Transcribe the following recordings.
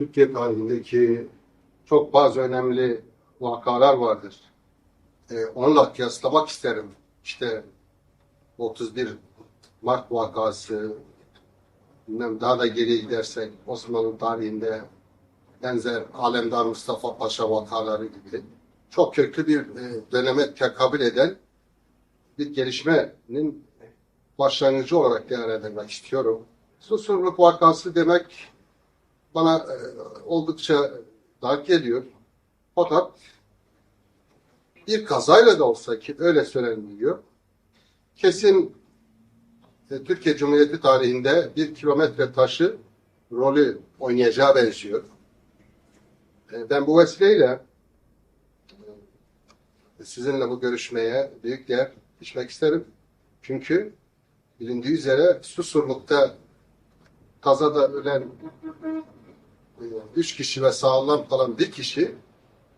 Türkiye tarihindeki çok bazı önemli vakalar vardır. Ee, onunla kıyaslamak isterim. İşte 31 Mart vakası, daha da geriye gidersek Osmanlı tarihinde benzer Alemdar Mustafa Paşa vakaları gibi çok köklü bir e, döneme tekabül eden bir gelişmenin başlangıcı olarak değerlendirmek istiyorum. Susurluk vakası demek bana e, oldukça dar geliyor. Fakat bir kazayla da olsa ki öyle söyleniliyor. Kesin e, Türkiye Cumhuriyeti tarihinde bir kilometre taşı rolü oynayacağı benziyor. E, ben bu vesileyle sizinle bu görüşmeye büyük değer biçmek isterim. Çünkü bilindiği üzere Susurluk'ta kazada ölen üç kişi ve sağlam kalan bir kişi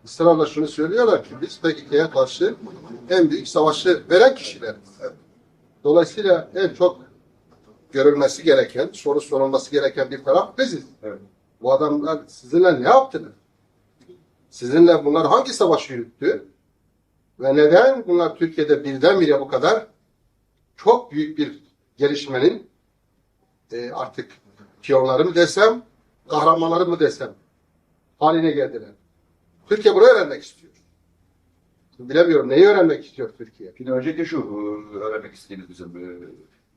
ısrarla şunu söylüyorlar ki biz PKK'ya karşı en büyük savaşı veren kişiler. Dolayısıyla en çok görülmesi gereken, soru sorulması gereken bir taraf biziz. Evet. Bu adamlar sizinle ne yaptılar? Sizinle bunlar hangi savaş yürüttü? Ve neden bunlar Türkiye'de birdenbire bu kadar çok büyük bir gelişmenin e, artık piyonları mı desem, kahramanları mı desem haline geldiler. Türkiye bunu öğrenmek istiyor. Bilemiyorum neyi öğrenmek istiyor Türkiye? Şimdi öncelikle şu e, öğrenmek istediğimiz bizim e,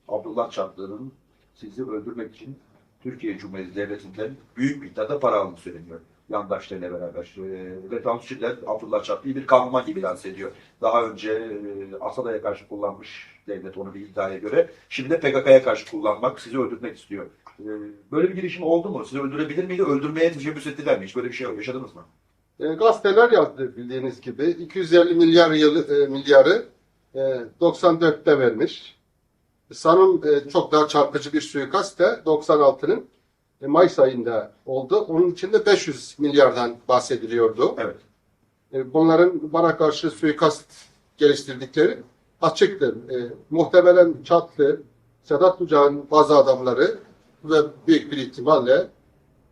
Abdullah Çatlı'nın sizi öldürmek için Türkiye Cumhuriyeti Devleti'nden büyük miktarda para aldığını söyleniyor. Yandaşlarıyla beraber. E, ve Tansuçiler Abdullah Çatlı'yı bir kahraman gibi lanse ediyor. Daha önce e, Asada'ya karşı kullanmış devlet onu bir iddiaya göre. Şimdi de PKK'ya karşı kullanmak, sizi öldürmek istiyor. E, böyle bir girişim oldu mu? Sizi öldürebilir miydi? Öldürmeye teşebbüs ettiler mi? Hiç böyle bir şey yaşadınız mı? E, gazeteler yazdı bildiğiniz gibi. 250 milyar yılı, e, milyarı e, 94'te vermiş. Sanırım e, çok daha çarpıcı bir suikast da 96'nın e, Mayıs ayında oldu. Onun içinde 500 milyardan bahsediliyordu. Evet. E, bunların bana karşı suikast geliştirdikleri açıktır. E, muhtemelen Çatlı, Sedat Uçak'ın bazı adamları ve büyük bir ihtimalle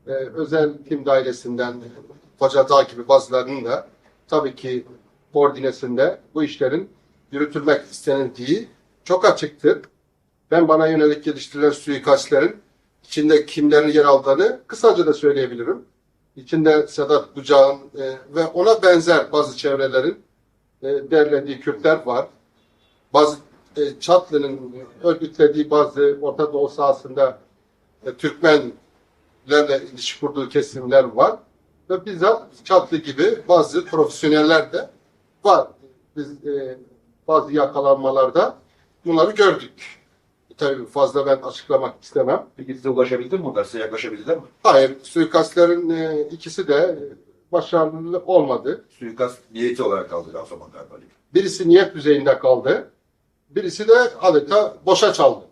e, özel tim dairesinden Hoca Dağ gibi bazılarının da tabii ki koordinesinde bu işlerin yürütülmek istenildiği çok açıktır. Ben bana yönelik geliştirilen suikastlerin içinde kimlerin yer aldığını kısaca da söyleyebilirim. İçinde Sedat Bucağ'ın e, ve ona benzer bazı çevrelerin e, derlediği Kürtler var. Bazı e, Çatlı'nın örgütlediği bazı Orta Doğu sahasında e, Türkmenlerle ilişki kurduğu kesimler var. Ve bizzat Çatlı gibi bazı profesyoneller de var. Biz e, bazı yakalanmalarda bunları gördük. Tabii fazla ben açıklamak istemem. Peki size ulaşabildi mi onlar? Size yaklaşabildiler mi? Hayır, suikastlerin e, ikisi de başarılı olmadı. Suikast niyeti olarak kaldı o zaman galiba. Birisi niyet düzeyinde kaldı. Birisi de adeta boşa çaldı.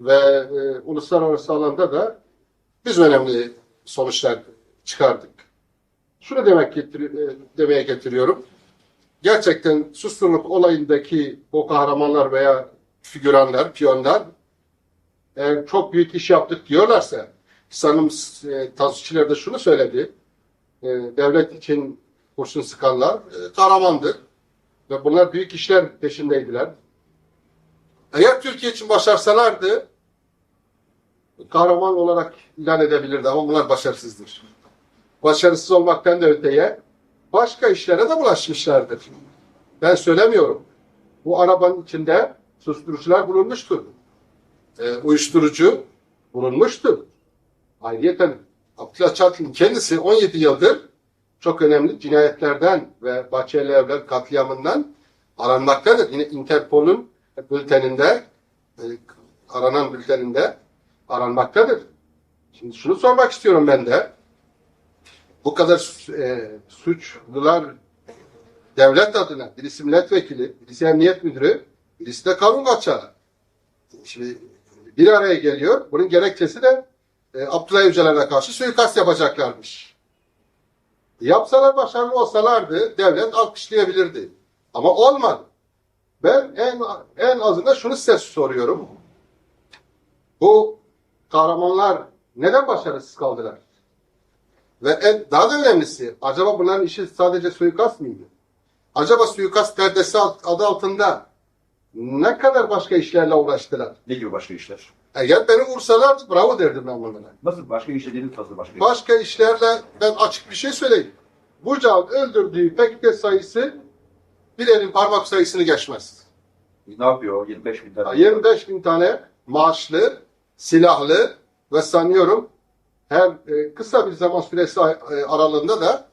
Ve e, uluslararası alanda da biz önemli sonuçlar çıkardık. Şunu demek getir, e, demeye getiriyorum. Gerçekten susturluk olayındaki o kahramanlar veya figüranlar, piyonlar eğer çok büyük iş yaptık diyorlarsa sanırım e, tasvipçiler de şunu söyledi. E, devlet için kurşun sıkanlar e, kahramandır. Ve bunlar büyük işler peşindeydiler. Eğer Türkiye için başarsalardı kahraman olarak ilan edebilirdi ama bunlar başarısızdır. Başarısız olmaktan da öteye başka işlere de bulaşmışlardır. Ben söylemiyorum. Bu arabanın içinde susturucular bulunmuştur. E, uyuşturucu bulunmuştur. Ayrıca Abdullah Çatlı'nın kendisi 17 yıldır çok önemli cinayetlerden ve Bahçeli Evler katliamından aranmaktadır. Yine Interpol'un bülteninde, e, aranan bülteninde aranmaktadır. Şimdi şunu sormak istiyorum ben de. Bu kadar e, suçlular devlet adına, birisi milletvekili, birisi emniyet müdürü, de kanun kaçağı. Şimdi bir araya geliyor. Bunun gerekçesi de e, Abdullah Öcalan'a karşı suikast yapacaklarmış. Yapsalar başarılı olsalardı devlet alkışlayabilirdi. Ama olmadı. Ben en en azından şunu size soruyorum. Bu kahramanlar neden başarısız kaldılar? Ve en, daha da önemlisi, acaba bunların işi sadece suikast mıydı? Acaba suikast perdesi adı altında ne kadar başka işlerle uğraştılar? Ne gibi başka işler? Eğer beni vursalardı bravo derdim ben bunlara. Nasıl başka işlediğiniz nasıl başka işler? Başka işlerle ben açık bir şey söyleyeyim. Bucağın öldürdüğü PKK sayısı bir elin parmak sayısını geçmez. Ne yapıyor? 25 bin tane. 25 bin tane maaşlı, silahlı ve sanıyorum her e, kısa bir zaman süresi e, aralığında da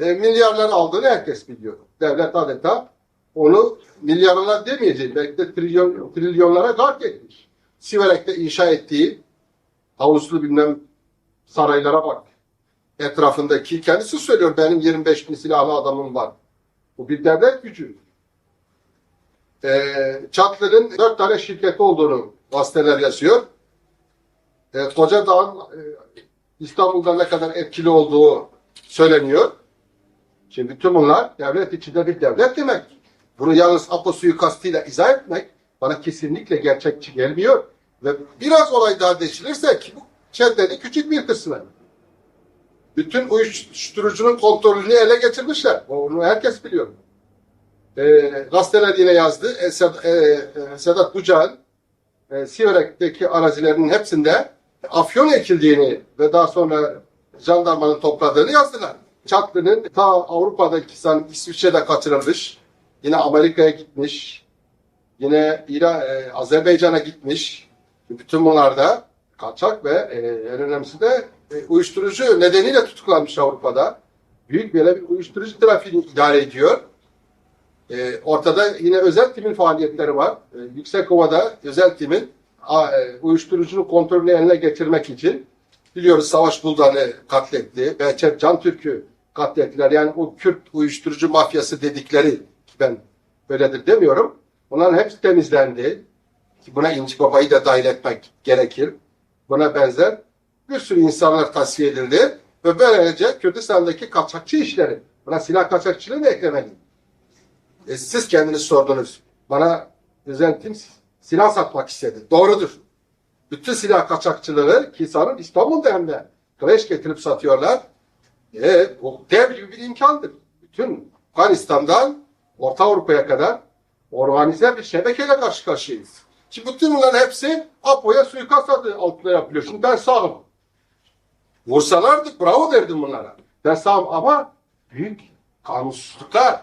e, milyarlar aldığını herkes biliyor. Devlet adeta onu milyarlar demeyeceğim, belki de trilyon, trilyonlara gark etmiş. Siverek'te inşa ettiği havuzlu bilmem saraylara bak. Etrafındaki, kendisi söylüyor benim 25 bin silahlı adamım var. Bu bir devlet gücü. Ee, Çatlı'nın dört tane şirketi olduğunu gazeteler yazıyor. Ee, Koca Dağ'ın e, İstanbul'da ne kadar etkili olduğu söyleniyor. Şimdi bütün bunlar devlet içinde bir devlet demek. Bunu yalnız Apo suikastıyla izah etmek bana kesinlikle gerçekçi gelmiyor. Ve biraz olay daha değişilirse ki bu çetlerin küçük bir kısmı. Bütün uyuşturucunun kontrolünü ele geçirmişler. Onu herkes biliyor e, gazeteler yine yazdı. E, Sed- e, e, Sedat Bucak'ın e, Siverek'teki arazilerinin hepsinde afyon ekildiğini ve daha sonra jandarmanın topladığını yazdılar. Çatlı'nın ta Avrupa'daki san İsviçre'de kaçırılmış. Yine Amerika'ya gitmiş. Yine İran, e, Azerbaycan'a gitmiş. Bütün bunlarda kaçak ve e, en önemlisi de e, uyuşturucu nedeniyle tutuklanmış Avrupa'da. Büyük böyle bir uyuşturucu trafiğini idare ediyor. E, ortada yine özel timin faaliyetleri var. E, Yüksekova'da özel timin a, e, uyuşturucunun kontrolünü eline getirmek için biliyoruz Savaş Buldan'ı katletti. Behçet Can Türk'ü katlettiler. Yani o Kürt uyuşturucu mafyası dedikleri ben öyledir demiyorum. Onların hepsi temizlendi. Ki Buna İnci Baba'yı da dahil etmek gerekir. Buna benzer bir sürü insanlar tasfiye edildi. Ve böylece Kürdistan'daki kaçakçı işleri, buna silah kaçakçılığı da eklemeliyim. E, siz kendiniz sordunuz. Bana özentim silah satmak istedi. Doğrudur. Bütün silah kaçakçıları ki sanırım İstanbul'da hem de kreş getirip satıyorlar. E, bu dev gibi bir imkandır. Bütün Afganistan'dan Orta Avrupa'ya kadar organize bir şebekeyle karşı karşıyayız. Şimdi bütün bunların hepsi Apo'ya suikast adı altında yapılıyor. Şimdi ben sağım. Vursalardı bravo derdim bunlara. Ben sağım ama büyük kanunsuzluklar,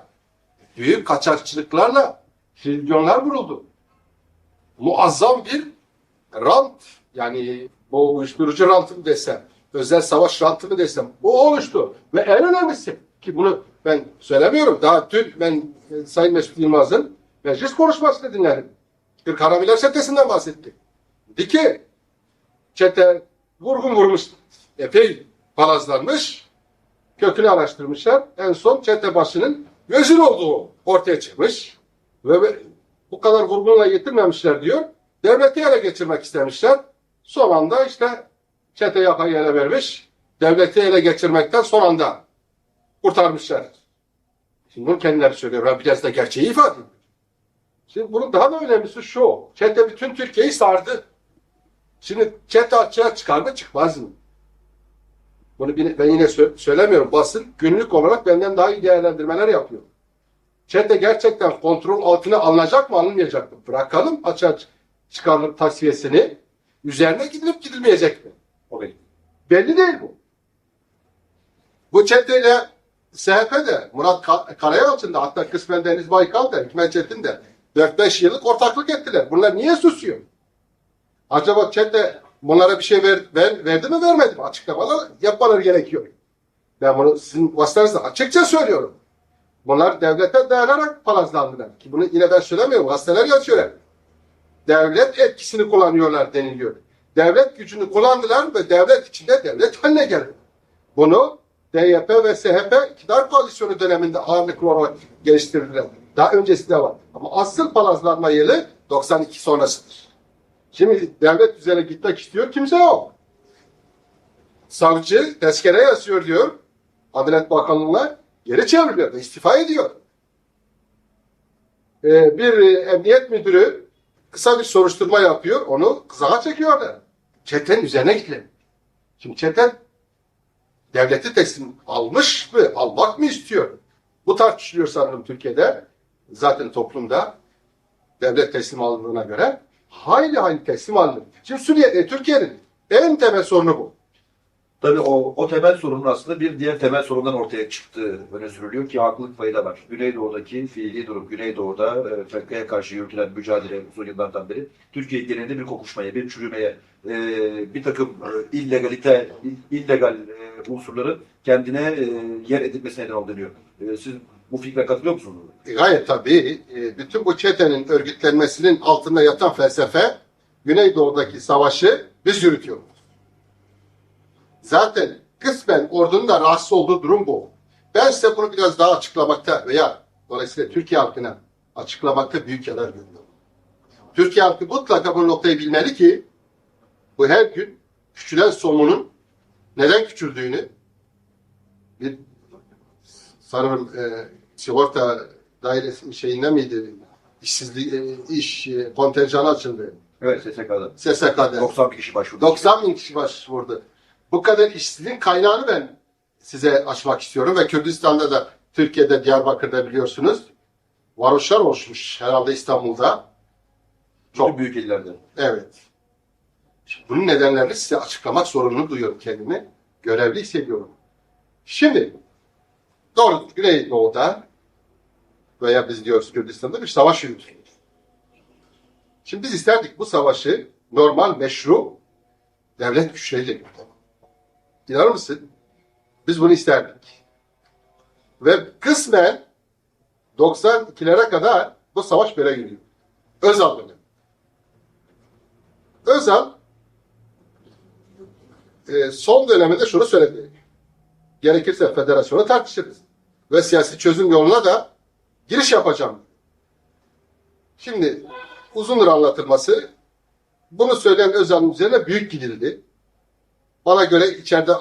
büyük kaçakçılıklarla trilyonlar vuruldu. Muazzam bir rant yani bu uyuşturucu rantı mı desem, özel savaş rantı mı desem bu oluştu. Ve en önemlisi ki bunu ben söylemiyorum. Daha dün ben Sayın Mesut Yılmaz'ın meclis konuşmasını dinledim. Kırk Haramiler çetesinden bahsetti. Dedi ki çete vurgun vurmuş epey palazlanmış. Kökünü araştırmışlar. En son çete başının vezir olduğu ortaya çıkmış. Ve bu kadar vurgunla yetinmemişler diyor. Devleti ele geçirmek istemişler. Son anda işte çete yakayı ele vermiş. Devleti ele geçirmekten son anda kurtarmışlar. Şimdi bunu kendileri söylüyor. Biraz da gerçeği ifade ediyorum. Şimdi bunun daha da önemlisi şu. Çete bütün Türkiye'yi sardı. Şimdi çete açığa çıkar mı çıkmaz mı? Bunu ben yine sö- söylemiyorum. Basın günlük olarak benden daha iyi değerlendirmeler yapıyor. Çete gerçekten kontrol altına alınacak mı alınmayacak mı? Bırakalım açığa çıkarlık tasfiyesini. Üzerine gidilip gidilmeyecek mi? Orayı. Belli değil bu. Bu çeteyle SHP de Murat Ka- Karayalçın'da hatta kısmen Deniz Baykal da Hikmet Çetin de 4-5 yıllık ortaklık ettiler. Bunlar niye susuyor? Acaba çete bunlara bir şey ver, ver- verdi mi vermedi mi? Açıklamalar yapmaları gerekiyor. Ben bunu sizin vasıtanızda açıkça söylüyorum. Bunlar devlete dayanarak palazlandılar. Ki bunu yine ben söylemiyorum. Gazeteler yazıyor. Devlet etkisini kullanıyorlar deniliyor. Devlet gücünü kullandılar ve devlet içinde devlet haline geldi. Bunu DYP ve SHP iktidar koalisyonu döneminde ağırlıklı olarak geliştirdiler. Daha öncesi de var. Ama asıl palazlanma yılı 92 sonrasıdır. Şimdi devlet üzerine gitmek istiyor, kimse yok. Savcı tezkere yazıyor diyor. Adalet Bakanlığı'na geri çevriliyor, istifa ediyor. Ee, bir emniyet müdürü kısa bir soruşturma yapıyor, onu kızağa çekiyorlar. Çeten üzerine gidilir. Şimdi çeten devleti teslim almış mı, almak mı istiyor? Bu tartışılıyor sanırım Türkiye'de. Zaten toplumda devlet teslim alındığına göre hayli hayli teslim alınır. Şimdi Suriye, Türkiye'nin en temel sorunu bu. Tabii o, o temel sorunun aslında bir diğer temel sorundan ortaya çıktığı öne sürülüyor ki haklılık payı da var. Güneydoğu'daki fiili durum, Güneydoğu'da e, FETÖ'ye karşı yürütülen mücadele uzun yıllardan beri Türkiye genelinde bir kokuşmaya, bir çürümeye, e, bir takım e, illegalite, ill- illegal e, unsurların kendine e, yer edilmesine neden oluyor. E, siz bu fikre katılıyor musunuz? E, Gayet tabii. E, Bütün bu çetenin örgütlenmesinin altında yatan felsefe Güneydoğu'daki savaşı biz yürütüyoruz. Zaten kısmen ordunun da rahatsız olduğu durum bu. Ben size bunu biraz daha açıklamakta veya dolayısıyla Türkiye halkına açıklamakta büyük yarar görüyorum. Türkiye halkı mutlaka bu noktayı bilmeli ki bu her gün küçülen somunun neden küçüldüğünü bir sanırım e, sigorta dairesi şeyinde miydi? İşsizlik, e, iş e, kontenjanı açıldı. Evet, SSK'da. SSK'da. 90 bin kişi başvurdu. 90 bin kişi başvurdu. Bu kadar işsizliğin kaynağını ben size açmak istiyorum ve Kürdistan'da da Türkiye'de Diyarbakır'da biliyorsunuz varoşlar oluşmuş herhalde İstanbul'da. Çok Çok büyük illerde. evet. Şimdi bunun nedenlerini size açıklamak zorunlu duyuyorum kendimi. Görevli hissediyorum. Şimdi doğru Güneydoğu'da veya biz diyoruz Kürdistan'da bir savaş yürütülüyor. Şimdi biz isterdik bu savaşı normal meşru devlet güçleriyle yürütelim. İnanır mısın? Biz bunu isterdik. Ve kısmen 92'lere kadar bu savaş böyle yürüyor. Özal dönemi. Özal e, son döneminde şunu söyledi. Gerekirse federasyonu tartışırız. Ve siyasi çözüm yoluna da giriş yapacağım. Şimdi uzundur anlatılması. Bunu söyleyen Özal'ın üzerine büyük gidildi. Bana göre içeride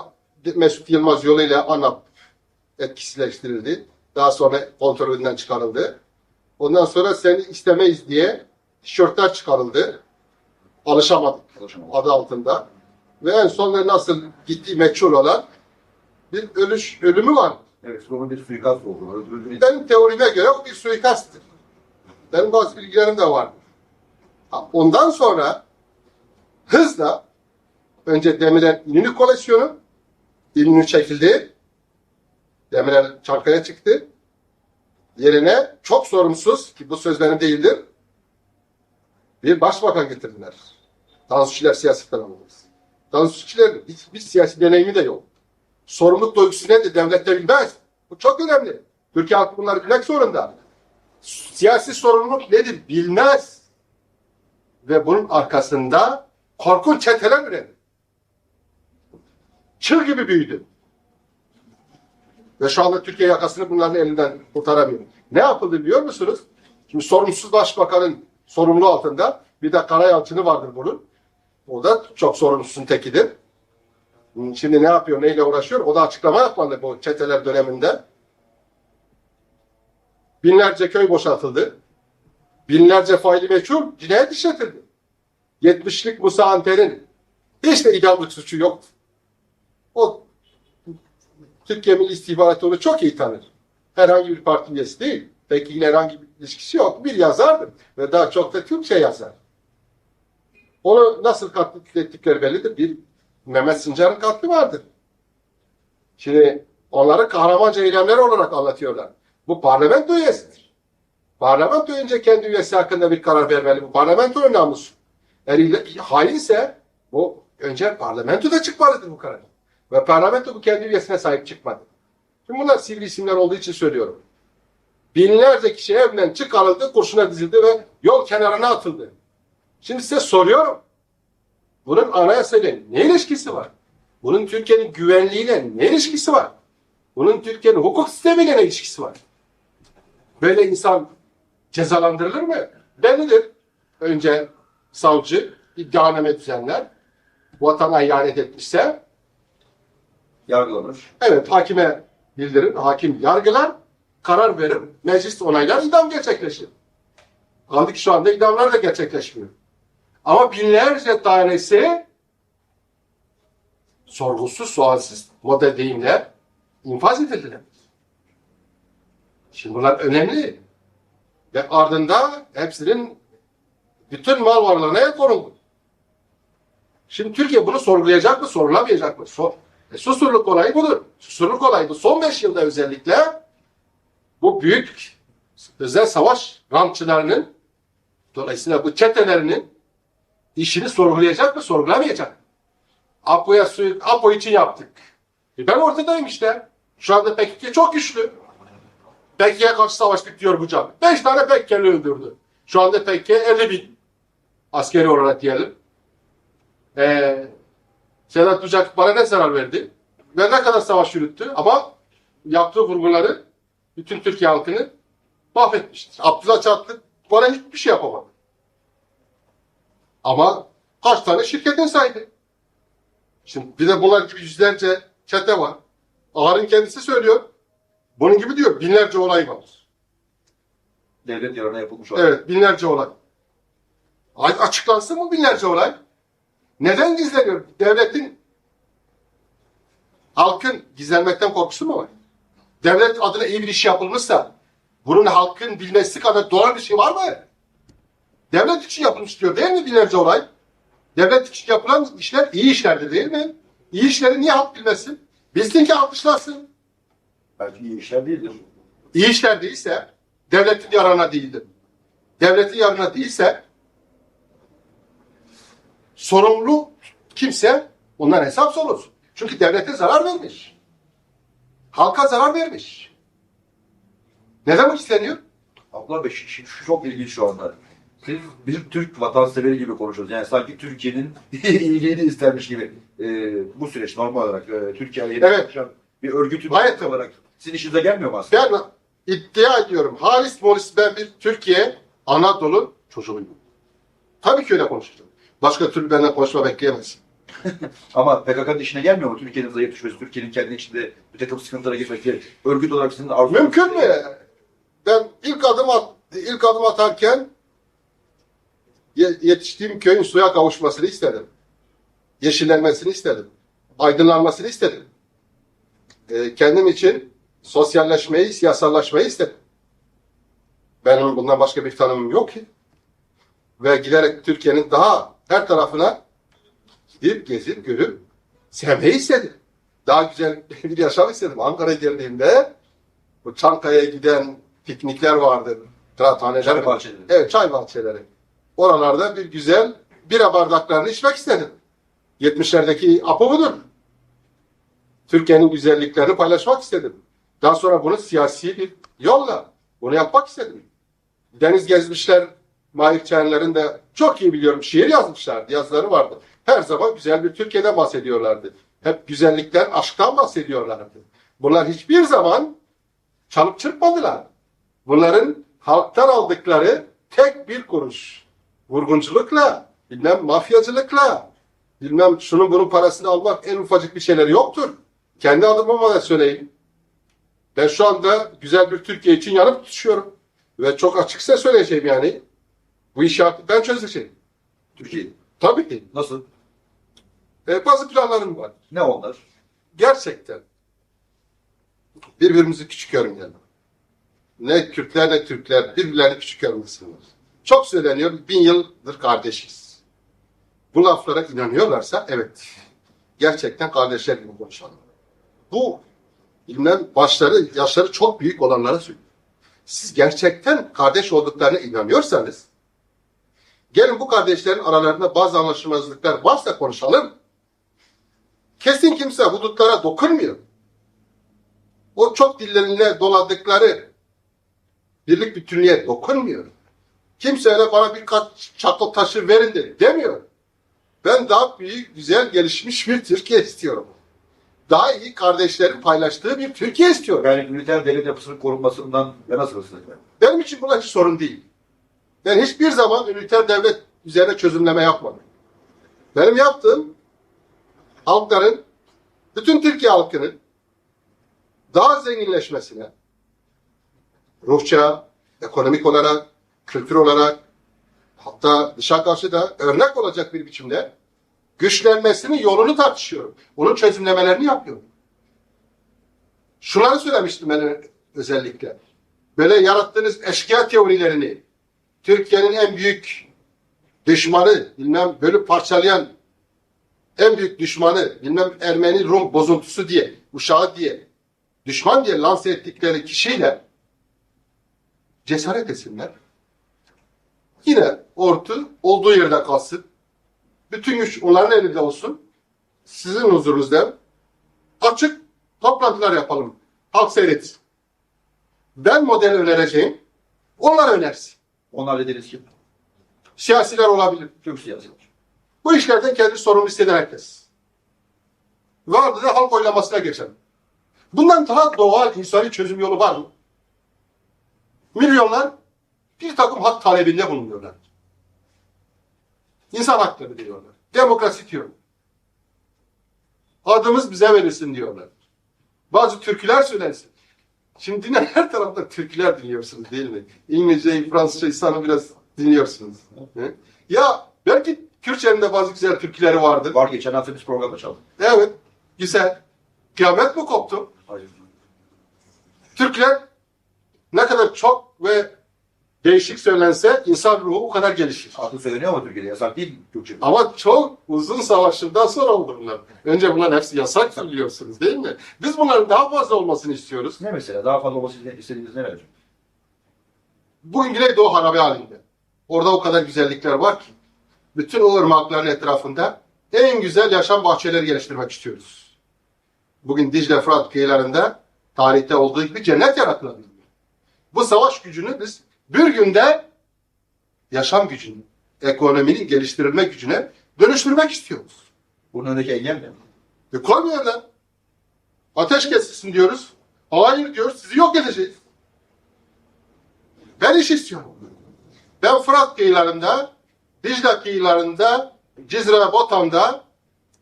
Mesut Yılmaz yoluyla ANAP etkisizleştirildi. Daha sonra kontrolünden çıkarıldı. Ondan sonra seni istemeyiz diye tişörtler çıkarıldı. Alışamadık Çalışamadı. adı altında. Ve en son nasıl gittiği meçhul olan bir ölüş, ölümü var. Evet, sonra bir suikast oldu. Öldürüldü. Benim teorime göre o bir suikasttır. Benim bazı bilgilerim de var. Ondan sonra hızla önce Demirel İnönü koleksiyonu İnönü çekildi. Demirel Çankaya çıktı. Yerine çok sorumsuz ki bu söz benim değildir. Bir başbakan getirdiler. Tansu Çiller siyasetten alınmaz. Tansu Çiller'in hiçbir siyasi deneyimi de yok. Sorumluluk duygusu nedir devlette bilmez. Bu çok önemli. Türkiye halkı bunları bilmek zorunda. Siyasi sorumluluk nedir bilmez. Ve bunun arkasında korkunç çeteler üretir. Çığ gibi büyüdü. Ve şu anda Türkiye yakasını bunların elinden kurtaramıyor. Ne yapıldı biliyor musunuz? Şimdi sorumsuz başbakanın sorumluluğu altında bir de Karayalçını vardır bunun. O da çok sorumsuzun tekidir. Şimdi ne yapıyor, neyle uğraşıyor? O da açıklama yapmadı bu çeteler döneminde. Binlerce köy boşaltıldı. Binlerce faili meçhul cinayet işletildi. 70'lik Musa Anter'in hiç de idamlık suçu yoktu. O Türkiye Milli İstihbaratı onu çok iyi tanır. Herhangi bir parti üyesi değil. Peki yine herhangi bir ilişkisi yok. Bir yazardır. Ve daha çok da Türkçe yazar. Onu nasıl katlettikleri bellidir. Bir Mehmet Sincar'ın katli vardır. Şimdi onları kahramanca eylemler olarak anlatıyorlar. Bu parlamento üyesidir. Parlamento önce kendi üyesi hakkında bir karar vermeli. Bu parlamentonun namusu. Eğer hainse bu önce parlamentoda çıkmalıdır bu karar. Ve parlamento bu kendi üyesine sahip çıkmadı. Şimdi bunlar sivri isimler olduğu için söylüyorum. Binlerce kişi evinden çıkarıldı, kurşuna dizildi ve yol kenarına atıldı. Şimdi size soruyorum. Bunun anayasayla ne ilişkisi var? Bunun Türkiye'nin güvenliğiyle ne ilişkisi var? Bunun Türkiye'nin hukuk sistemiyle ne ilişkisi var? Böyle insan cezalandırılır mı? Bellidir. Önce savcı iddianame düzenler. Vatana ihanet etmişse Yargılanır. evet hakime bildirir. Hakim yargılar, karar verir. Meclis onaylar, idam gerçekleşir. Kaldı ki şu anda idamlar da gerçekleşmiyor. Ama binlerce tanesi sorgusuz sualsiz model deyimle infaz edildiler. Şimdi bunlar önemli. Ve ardında hepsinin bütün mal varlığına el konuldu. Şimdi Türkiye bunu sorgulayacak mı, sorgulamayacak mı? Sor. E, susurluk olayı budur. Susurluk olayı bu. Son beş yılda özellikle bu büyük özel savaş rantçılarının dolayısıyla bu çetelerinin işini sorgulayacak mı, sorgulamayacak? Apo'ya suyu, Apo için yaptık. E ben ortadayım işte. Şu anda PKK çok güçlü. PKK'ya karşı savaştık diyor bu cami. Beş tane PKK'li öldürdü. Şu anda PKK 50 bin askeri olarak diyelim. Ee, Sedat Tucak bana ne zarar verdi? Ve ne kadar savaş yürüttü? Ama yaptığı vurguları bütün Türkiye halkını mahvetmiştir. Abdullah Çatlı bana hiçbir şey yapamadı. Ama kaç tane şirketin sahibi? Şimdi bir de bunlar gibi yüzlerce çete var. Ağar'ın kendisi söylüyor. Bunun gibi diyor binlerce olay var. Devlet yararına yapılmış olan. Evet binlerce olay. Ay açıklansın mı binlerce olay? Neden gizleniyor? Devletin halkın gizlenmekten korkusu mu var? Devlet adına iyi bir iş yapılmışsa bunun halkın bilmesi kadar doğal bir şey var mı? Devlet için yapılmış diyor değil mi binlerce olay? Devlet için yapılan işler iyi işlerdir değil mi? İyi işleri niye halk bilmesin? Bilsin ki alkışlasın. Belki iyi işler değildir. İyi işler değilse devletin yararına değildir. Devletin yararına değilse sorumlu kimse ondan hesap sorulur. Çünkü devlete zarar vermiş. Halka zarar vermiş. Neden bu isteniyor? Abdullah Bey şu, şu- çok ilginç şu anda. Siz bir Türk vatansever gibi konuşuyorsunuz. Yani sanki Türkiye'nin iyiliğini istermiş gibi. Ee, bu süreç normal olarak e, Türkiye'ye Evet. bir örgütün tabii. olarak sizin işinize gelmiyor mu aslında? Ben iddia ediyorum. Halis Molis ben bir Türkiye Anadolu çocuğuyum. Tabii ki öyle konuşacağım. Başka türlü benden konuşma bekleyemezsin. Ama PKK'nın işine gelmiyor mu? Türkiye'nin zayıf düşmesi, Türkiye'nin kendi içinde bir takım sıkıntılara girmesi, örgüt olarak sizin arzu Mümkün mü? Ben ilk adım at, ilk adım atarken ye- yetiştiğim köyün suya kavuşmasını istedim. Yeşillenmesini istedim. Aydınlanmasını istedim. Ee, kendim için sosyalleşmeyi, siyasallaşmayı istedim. Benim bundan başka bir tanımım yok ki. Ve giderek Türkiye'nin daha her tarafına gidip, gezip, görüp sevmeyi istedim. Daha güzel bir yaşam istedim. Ankara'ya geldiğimde bu Çankaya'ya giden piknikler vardır. Kıraathaneler. Çay bahçeleri. Evet çay bahçeleri. Oralarda bir güzel bira bardaklarını içmek istedim. 70'lerdeki Apo budur. Türkiye'nin güzelliklerini paylaşmak istedim. Daha sonra bunu siyasi bir yolla bunu yapmak istedim. Deniz gezmişler, Mahir Çehenler'in de çok iyi biliyorum şiir yazmışlardı, yazıları vardı. Her zaman güzel bir Türkiye'den bahsediyorlardı. Hep güzellikten, aşktan bahsediyorlardı. Bunlar hiçbir zaman çalıp çırpmadılar. Bunların halktan aldıkları tek bir kuruş. Vurgunculukla, bilmem mafyacılıkla, bilmem şunun bunun parasını almak en ufacık bir şeyleri yoktur. Kendi adıma da söyleyeyim. Ben şu anda güzel bir Türkiye için yanıp tutuşuyorum. Ve çok açıkça söyleyeceğim yani. Bu işi ben çözeceğim. Türkiye. Tabii ki. Nasıl? E, bazı planlarım var. Ne onlar? Gerçekten. Birbirimizi küçük görmeyelim. Ne Kürtler ne Türkler birbirlerini küçük görmesinler. Çok söyleniyor, bin yıldır kardeşiz. Bu laflara inanıyorlarsa evet. Gerçekten kardeşler gibi konuşalım. Bu bilmem başları, yaşları çok büyük olanlara söylüyorum. Siz gerçekten kardeş olduklarına inanıyorsanız gelin bu kardeşlerin aralarında bazı anlaşmazlıklar varsa konuşalım. Kesin kimse hudutlara dokunmuyor. O çok dillerine doladıkları birlik bütünlüğe dokunmuyor. Kimse öyle bana birkaç çakıl taşı verin de demiyor. Ben daha büyük, güzel, gelişmiş bir Türkiye istiyorum. Daha iyi kardeşlerin paylaştığı bir Türkiye istiyorum. Yani üniter devlet yapısının korunmasından yanasınız efendim. Benim için bunlar hiç sorun değil. Ben hiçbir zaman üniter devlet üzerine çözümleme yapmadım. Benim yaptığım halkların, bütün Türkiye halkının daha zenginleşmesine, ruhça, ekonomik olarak, kültür olarak, hatta dışa karşı da örnek olacak bir biçimde güçlenmesinin yolunu tartışıyorum. Onun çözümlemelerini yapıyorum. Şunları söylemiştim ben özellikle. Böyle yarattığınız eşkıya teorilerini, Türkiye'nin en büyük düşmanı, bilmem bölüp parçalayan en büyük düşmanı, bilmem Ermeni Rum bozuntusu diye, uşağı diye, düşman diye lanse ettikleri kişiyle cesaret etsinler. Yine ortu olduğu yerde kalsın. Bütün güç onların elinde olsun. Sizin huzurunuzda açık toplantılar yapalım. Halk seyretsin. Ben model önereceğim. Onlar önersin. Onlar dediğiniz kim? Siyasiler olabilir. Türk siyasiler. Bu işlerden kendi sorumlu hisseden herkes. Vardı da halk oylamasına geçelim. Bundan daha doğal insani çözüm yolu var mı? Milyonlar bir takım hak talebinde bulunuyorlar. İnsan hakları diyorlar. Demokrasi diyor. Adımız bize verilsin diyorlar. Bazı türküler söylensin. Şimdi yine her tarafta türküler dinliyorsunuz değil mi? İngilizceyi, Fransızcayı sana biraz dinliyorsunuz. He? Ya belki Kürtçenin de bazı güzel türküleri vardır. Var geçen hafta biz programda çaldık. Evet, güzel. Kıyamet mi koptu? Hayır. Türkler ne kadar çok ve değişik söylense insan ruhu o kadar gelişir. Adı söyleniyor ama Türkiye'de yasak değil Türkçe. Ama çok uzun savaşlardan sonra oldu bunlar. Önce bunların hepsi yasak biliyorsunuz değil mi? Biz bunların daha fazla olmasını istiyoruz. Ne mesela? Daha fazla olması istediğiniz ne hocam? Bugün Güneydoğu harabe halinde. Orada o kadar güzellikler var ki. Bütün o ırmakların etrafında en güzel yaşam bahçeleri geliştirmek istiyoruz. Bugün Dicle Fırat kıyılarında tarihte olduğu gibi cennet yaratılabilir. Bu savaş gücünü biz bir günde yaşam gücünü, ekonominin geliştirilme gücüne dönüştürmek istiyoruz. Bunun önündeki engel ne? E koymuyorlar. Ateş kesilsin diyoruz. Hayır diyoruz sizi yok edeceğiz. Ben iş istiyorum. Ben Fırat kıyılarında, Dicle kıyılarında, Cizre Botan'da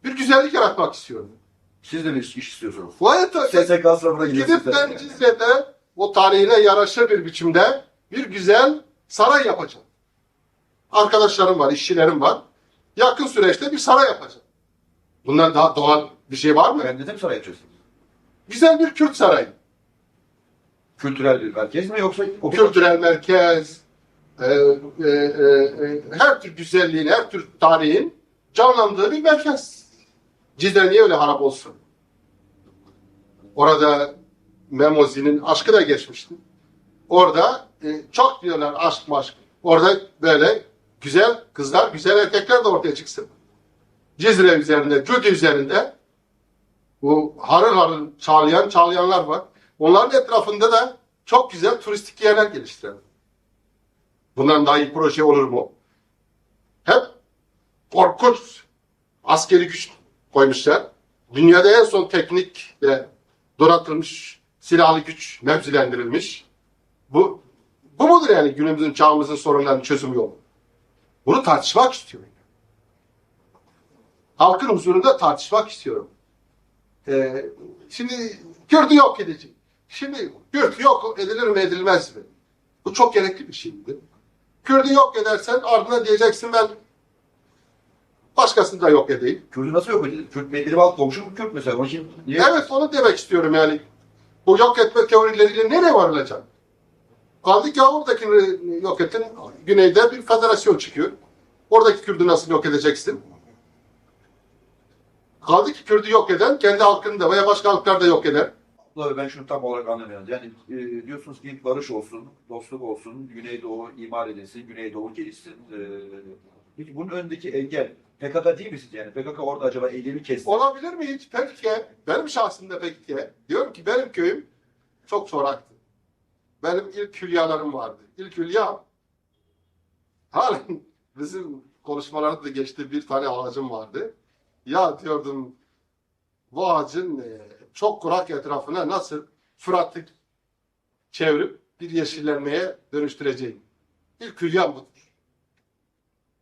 bir güzellik yaratmak istiyorum. Siz de mi iş, iş istiyorsunuz? Gayet SSK sınıfına gidip ben Cizre'de o tarihine yaraşır bir biçimde bir güzel saray yapacağım. Arkadaşlarım var, işçilerim var. Yakın süreçte bir saray yapacağım. Bundan daha doğal bir şey var mı? Kendinize mi saray yapacaksınız? Güzel bir Kürt sarayı. Kültürel bir merkez mi yoksa kültürel merkez, e, e, e, e, her tür güzelliğin, her tür tarihin canlandığı bir merkez. Cizre niye öyle harap olsun? Orada Memozi'nin aşkı da geçmişti. Orada e, çok diyorlar aşk maşk. Orada böyle güzel kızlar, güzel erkekler de ortaya çıksın. Cizre üzerinde, Cudi üzerinde bu harıl harıl çağlayan çağlayanlar var. Onların etrafında da çok güzel turistik yerler geliştirelim. Bundan daha iyi proje olur mu? Hep korkunç askeri güç koymuşlar. Dünyada en son teknik ve donatılmış silahlı güç mevzilendirilmiş. Bu bu mudur yani günümüzün çağımızın sorunlarının çözüm yolu? Bunu tartışmak istiyorum. Halkın huzurunda tartışmak istiyorum. Ee, şimdi Kürt'ü yok edecek. Şimdi Kürt yok edilir mi edilmez mi? Bu çok gerekli bir şeydi. Kürt'ü yok edersen ardına diyeceksin ben başkasını da yok edeyim. Kürt'ü nasıl yok edildi? Kürt benim alt komşum Kürt mesela. Niye? Evet onu demek istiyorum yani. Bu yok etme teorileriyle nereye varılacak? Kaldı ki oradakini yok etin güneyde bir federasyon çıkıyor. Oradaki Kürt'ü nasıl yok edeceksin? Kaldı ki Kürt'ü yok eden kendi halkını da veya başka halklar da yok eder. Abla, ben şunu tam olarak anlamıyorum. Yani e, diyorsunuz ki barış olsun, dostluk olsun, Güneydoğu imar edilsin, Güneydoğu gelişsin. E, peki bunun önündeki engel PKK değil mi? Yani PKK orada acaba elini kesti. Olabilir mi hiç? Peki, benim şahsımda peki. Diyorum ki benim köyüm çok çoraktı. Benim ilk hülyalarım vardı. İlk hülya halen bizim konuşmalarda da geçti bir tane ağacım vardı. Ya diyordum bu ağacın e, çok kurak etrafına nasıl Fırat'ı çevirip bir yeşillenmeye dönüştüreceğim. İlk hülyam budur.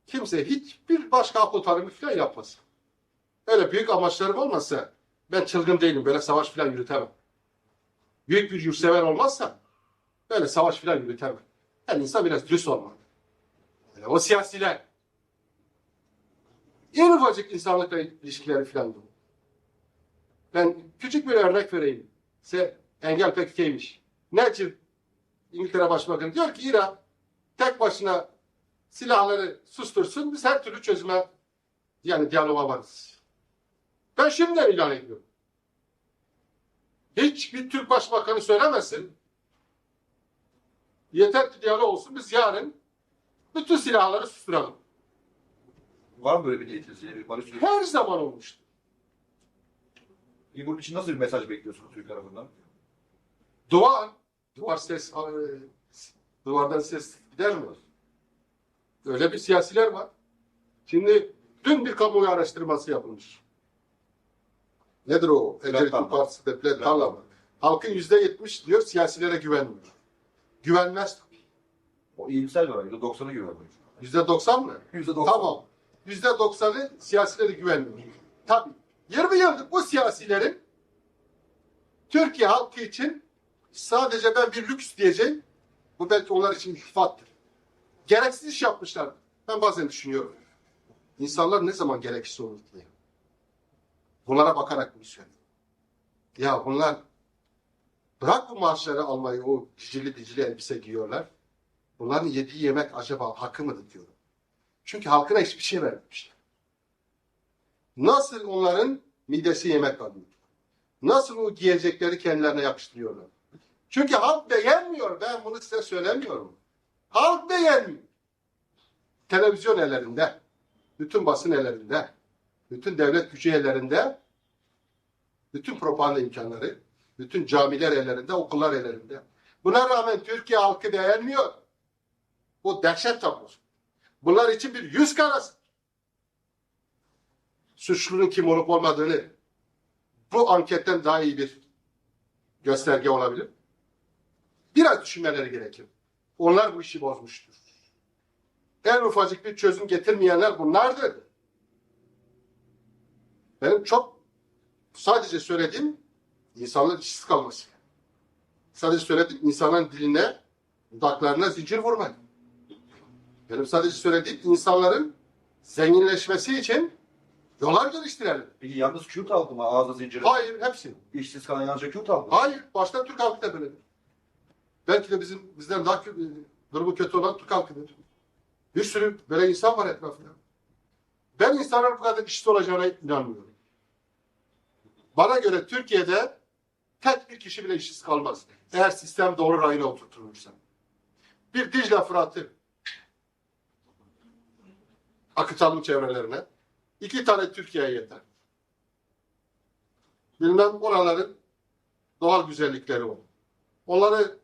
Kimse hiçbir başka kurtarımı falan yapmasın. Öyle büyük amaçlarım olmasa ben çılgın değilim. Böyle savaş falan yürütemem. Büyük bir yurtsever olmazsa böyle savaş falan yürütemem. Her insan biraz dürüst olmalı. Öyle o siyasiler En ufacık insanlıkla ilişkileri falan bu. Ben küçük bir örnek vereyim. Size engel PKK'ymiş. Niçin İngiltere Başbakanı diyor ki İran tek başına silahları sustursun biz her türlü çözüme yani diyaloğa varız. Ben şimdiden ilan ediyorum. Hiçbir Türk Başbakanı söylemesin. Yeter ki diyalog olsun biz yarın bütün silahları susturalım. Var mı böyle bir niyetiniz? Yani barış süreci? Her zaman olmuştu. Peki Bunun için nasıl bir mesaj bekliyorsunuz Türk tarafından? Duvar, duvar ses, e, duvardan ses gider mi? Öyle bir siyasiler var. Şimdi dün bir kamuoyu araştırması yapılmış. Nedir o? Ecevit'in partisi de? Halkın yüzde yetmiş diyor siyasilere güvenmiyor. Güvenmez tabii. O iyimser oran. %90'a güveniyor. Yüzde doksan mı? %90. Tamam. Yüzde doksanı siyasilere güvenmiyor. Tabii. 20 yıldır bu siyasilerin Türkiye halkı için sadece ben bir lüks diyeceğim. Bu belki onlar için iltifattır. Gereksiz iş yapmışlar. Ben bazen düşünüyorum. İnsanlar ne zaman gereksiz olur diye. Bunlara bakarak bunu söylüyorum. Ya bunlar bırak bu maaşları almayı o cicili dicili elbise giyiyorlar. Bunların yediği yemek acaba hakkı mıdır diyorum. Çünkü halkına hiçbir şey vermemişler. Nasıl onların midesi yemek alıyor? Nasıl o giyecekleri kendilerine yakıştırıyorlar? Çünkü halk beğenmiyor. Ben bunu size söylemiyorum. Halk beğenmiyor. Televizyon ellerinde, bütün basın ellerinde, bütün devlet gücü ellerinde, bütün propaganda imkanları, bütün camiler ellerinde, okullar ellerinde. Buna rağmen Türkiye halkı beğenmiyor. Bu dehşet tablosu. Bunlar için bir yüz karası. Suçlunun kim olup olmadığını bu anketten daha iyi bir gösterge olabilir. Biraz düşünmeleri gerekir. Onlar bu işi bozmuştur. En ufacık bir çözüm getirmeyenler bunlardır. Benim çok sadece söylediğim insanların işsiz kalması. Sadece söylediğim insanların diline, dudaklarına zincir vurmak. Benim sadece söylediğim insanların zenginleşmesi için yollar geliştirelim. Peki yalnız Kürt halkı mı ağzı zinciri? Hayır hepsi. İşsiz kalan yalnızca Kürt halkı mı? Hayır. Başta Türk halkı da böyledir. Belki de bizim bizden daha durumu kötü olan Türk halkıdır. Bir sürü böyle insan var etrafında. Ben insanların bu kadar işsiz olacağına inanmıyorum. Bana göre Türkiye'de tek bir kişi bile işsiz kalmaz. Eğer sistem doğru rayına oturtulursa. Bir Dicle Fırat'ı akıtalım çevrelerine. İki tane Türkiye'ye yeter. Bilmem oraların doğal güzellikleri var. Onları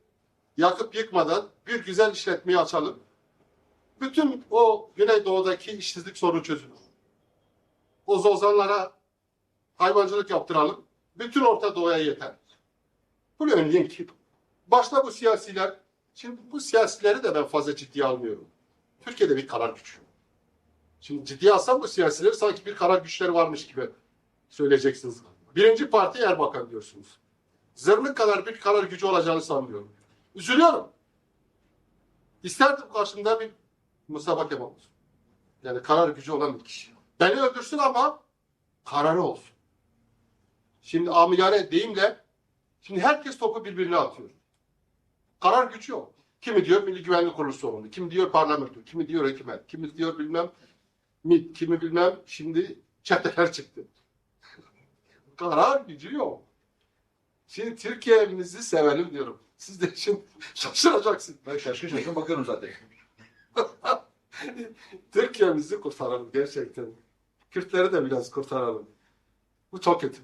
yakıp yıkmadan bir güzel işletmeyi açalım. Bütün o Güneydoğu'daki işsizlik sorunu çözülür. O zozanlara hayvancılık yaptıralım. Bütün Orta Doğu'ya yeter. Bunu önleyen kim? Başta bu siyasiler, şimdi bu siyasileri de ben fazla ciddiye almıyorum. Türkiye'de bir karar gücü. Şimdi ciddiye alsam bu siyasileri sanki bir karar güçleri varmış gibi söyleyeceksiniz. Birinci parti Erbakan diyorsunuz. Zırnık kadar bir karar gücü olacağını sanmıyorum. Üzülüyorum. İsterdim karşımda bir Mustafa Kemal olsun. Yani karar gücü olan bir kişi. Beni öldürsün ama kararı olsun. Şimdi amiyane deyimle şimdi herkes topu birbirine atıyor. Karar gücü yok. Kimi diyor Milli Güvenlik Kurulu sorumlu, kimi diyor parlamento, kimi diyor hükümet, kimi diyor bilmem MİT, kimi bilmem şimdi çeteler çıktı. Karar gücü yok. Şimdi Türkiye'mizi sevelim diyorum. Siz de şimdi şaşıracaksınız. Ben şaşkın şaşkın bakıyorum zaten. Türkiye'mizi kurtaralım gerçekten. Kürtleri de biraz kurtaralım. Bu çok kötü.